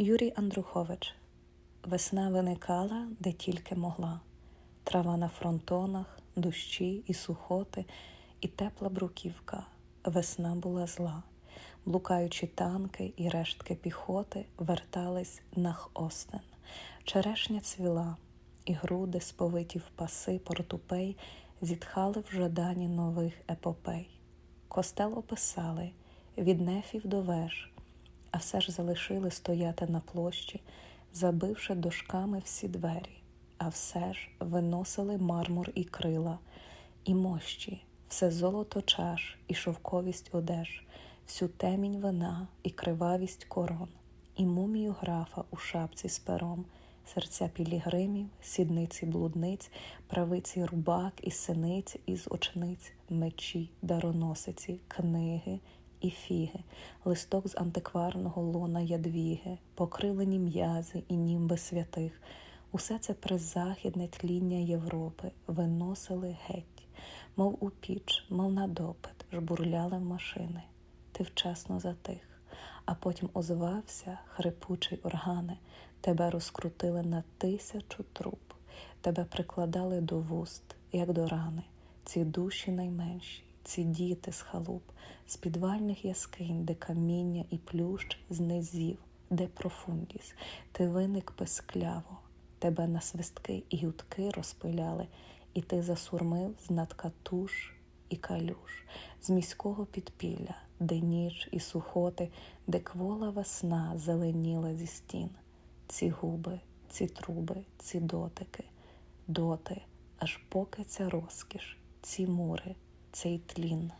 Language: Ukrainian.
Юрій Андрухович Весна виникала, де тільки могла. Трава на фронтонах, дощі і сухоти, і тепла бруківка. Весна була зла. Блукаючі танки і рештки піхоти вертались на Остен. Черешня цвіла, і груди, сповиті в паси портупей, зітхали в жаданні нових епопей. Костел описали від нефів до веж, а все ж залишили стояти на площі, забивши дошками всі двері, а все ж виносили мармур і крила, і мощі, все золото чаш, і шовковість одеж, всю темінь вина і кривавість корон, і мумію графа у шапці з пером, серця пілігримів, сідниці блудниць, правиці рубак і синиць із очниць, мечі, дароносиці, книги і фіги, листок з антикварного лона ядвіги, покрилені м'язи і німби святих. Усе це призахідне тління Європи виносили геть, мов у піч, мов на допит, жбурляли в машини. Ти вчасно затих, а потім озвався хрипучий органи, тебе розкрутили на тисячу труб, тебе прикладали до вуст, як до рани, ці душі найменші, ці діти з халуп, з підвальних яскинь, де каміння і плющ з низів, де профундіс, ти виник пескляво, тебе на свистки і гудки розпиляли, і ти засурмив з надкатуш і калюш, з міського підпілля, де ніч і сухоти, де квола весна зеленіла зі стін, ці губи, ці труби, ці дотики, доти, аж поки ця розкіш, ці мури, цей тлін.